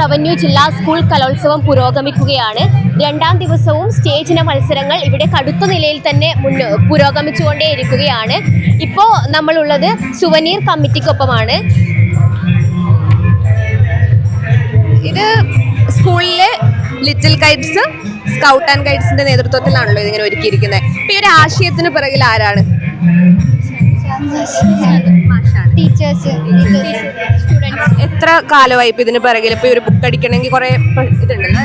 Revenue ജില്ലാ school കലോത്സവം പുരോഗമിക്കുകയാണ്. രണ്ടാം ദിവസവും സ്റ്റേജിന മത്സരങ്ങൾ ഇവിടെ കടുത്ത നിലയിൽ തന്നെ മുന്ന പുരോഗമിച്ചുകൊണ്ടേയിരിക്കുകയാണ്. ഇപ്പോൾ നമ്മളുള്ളത് സുവനീർ കമ്മിറ്റിക്കൊപ്പമാണ്. ഇത് സ്കൂളിലെ ലിറ്റിൽ കൈറ്റ്സ് സ്കൗട്ട് ആൻഡ് ഗൈഡ്സിന്റെ നേതൃത്വത്തിലാണല്ലോ ഇതിങ്ങനെ ഒരുക്കിയിരിക്കുന്നത്. ഈ ഒരു ആശയത്തിന് പിറകിൽ ആരാണ്? Teachers students. എത്ര കാലമായി ഇപ്പൊ ഇതിന് പിറകിൽ? ഇപ്പൊ ഒരു ബുക്ക് അടിക്കണമെങ്കിൽ കുറെ ഇതുണ്ടല്ലോ.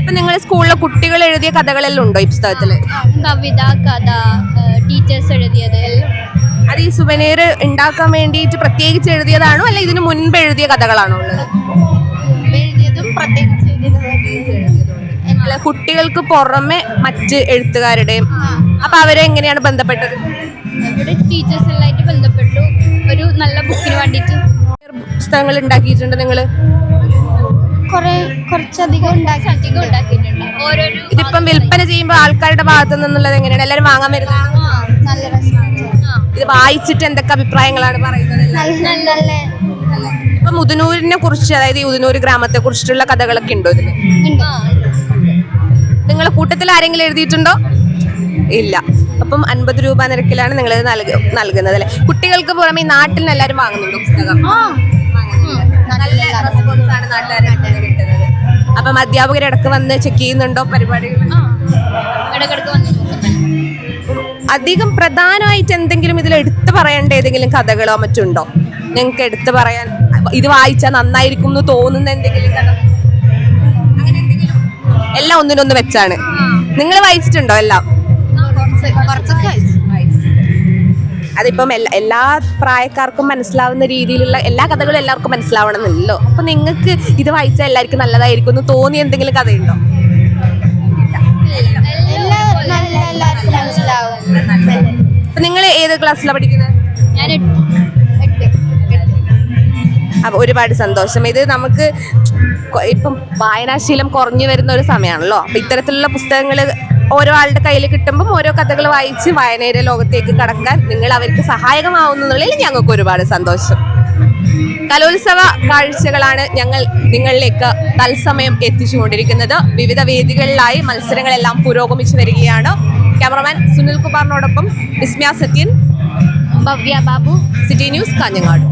ഇപ്പൊ നിങ്ങൾ സ്കൂളിലെ കുട്ടികൾ എഴുതിയ കഥകളെല്ലാം ഉണ്ടോ ഈ പുസ്തകത്തിൽ? കവിത കഥ ടീച്ചേഴ്സ് എഴുതിയത് അത് ഈ സുവനീർ ഉണ്ടാക്കാൻ വേണ്ടിയിട്ട് പ്രത്യേകിച്ച് എഴുതിയതാണോ? അല്ല ഇതിന് മുൻപ് എഴുതിയ കഥകളാണോ ഉള്ളത്? എഴുതിയതും പ്രത്യേകിച്ച് അല്ല കുട്ടികൾക്ക് പുറമെ മറ്റ് എഴുത്തുകാരുടെയും. അപ്പൊ അവരെ എങ്ങനെയാണ് ബന്ധപ്പെട്ടത് ടീച്ചേഴ്സ് എല്ലായിട്ട് ബന്ധപ്പെട്ടു. ഒരു നല്ല ബുക്കിന് വേണ്ടിയിട്ട്. പുസ്തകങ്ങൾ ഉണ്ടാക്കിയിട്ടുണ്ട് നിങ്ങൾ? കുറെ കുറച്ചധികം ഉണ്ടാക്കി അധികം ഉണ്ടാക്കിയിട്ടുണ്ട്. ഓരോരോ ഇതിപ്പം വിൽപ്പന ചെയ്യുമ്പോൾ ആൾക്കാരുടെ ഭാഗത്ത് നിന്നുള്ളത് എങ്ങനെയാണ്? എല്ലാവരും വാങ്ങാൻ വരുന്നത്? നല്ല രസമാണ്. ഇത് വായിച്ചിട്ട് എന്തൊക്കെ അഭിപ്രായങ്ങളാണ് പറയുന്നത്? നല്ല നല്ല ഇപ്പൊ മുതനൂരിനെ കുറിച്ച് അതായത് ഉദനൂർ ഗ്രാമത്തെ കുറിച്ചിട്ടുള്ള കഥകളൊക്കെ ഉണ്ടോ ഇതിൽ? നിങ്ങളെ കൂട്ടത്തിൽ ആരെങ്കിലും എഴുതിയിട്ടുണ്ടോ? ഇല്ല. അപ്പം അൻപത് രൂപ നിരക്കിലാണ് നിങ്ങൾ നൽകുന്നത് അല്ലെ? കുട്ടികൾക്ക് പുറമെ നാട്ടിൽ നിന്ന് എല്ലാവരും വാങ്ങുന്നുണ്ടോ പുസ്തകം? നല്ല റെസ്പോൺസ് ആണ് നാട്ടുകാരെ കിട്ടുന്നത്. അപ്പം അധ്യാപകർ ഇടയ്ക്ക് വന്ന് ചെക്ക് ചെയ്യുന്നുണ്ടോ പരിപാടികൾ? അധികം പ്രധാനമായിട്ട് എന്തെങ്കിലും ഇതിൽ എടുത്തു പറയേണ്ട ഏതെങ്കിലും കഥകളോ മറ്റുണ്ടോ? ഞങ്ങൾക്ക് എടുത്തു പറയാൻ ഇത് വായിച്ചാൽ നന്നായിരിക്കും എന്ന് തോന്നുന്ന എന്തെങ്കിലും കഥ? എല്ലാം ഒന്നിനൊന്ന് വെച്ചാണ്. നിങ്ങൾ വായിച്ചിട്ടുണ്ടോ എല്ലാം? അതിപ്പം എല്ലാ എല്ലാ പ്രായക്കാർക്കും മനസ്സിലാവുന്ന രീതിയിലുള്ള എല്ലാ കഥകളും എല്ലാവർക്കും മനസ്സിലാവണമെന്നില്ലല്ലോ. അപ്പൊ നിങ്ങൾക്ക് ഇത് വായിച്ചാൽ എല്ലാവർക്കും നല്ലതായിരിക്കും എന്ന് തോന്നിയ എന്തെങ്കിലും കഥയുണ്ടോ? നിങ്ങൾ ഏത് ക്ലാസ്സിലാണ് പഠിക്കുന്നത് ഞാൻ ഒരുപാട് സന്തോഷം. ഇത് നമുക്ക് ഇപ്പം വായനാശീലം കുറഞ്ഞു വരുന്ന ഒരു സമയമാണല്ലോ അപ്പം ഇത്തരത്തിലുള്ള പുസ്തകങ്ങൾ ഓരോ ആളുടെ കയ്യിൽ കിട്ടുമ്പം ഓരോ കഥകൾ വായിച്ച് വായനയുടെ ലോകത്തേക്ക് കടക്കാൻ നിങ്ങൾ അവർക്ക് സഹായകമാവുന്നതിൽ ഞങ്ങൾക്ക് ഒരുപാട് സന്തോഷം. കലോത്സവ കാഴ്ചകളാണ് ഞങ്ങൾ നിങ്ങളിലേക്ക് തത്സമയം എത്തിച്ചുകൊണ്ടിരിക്കുന്നത്. വിവിധ വേദികളിലായി മത്സരങ്ങളെല്ലാം പുരോഗമിച്ചു വരികയാണ്. ക്യാമറമാൻ സുനിൽ കുമാറിനോടൊപ്പം Vismaya Sathyan Bhavya Babu. City news Kanhangad.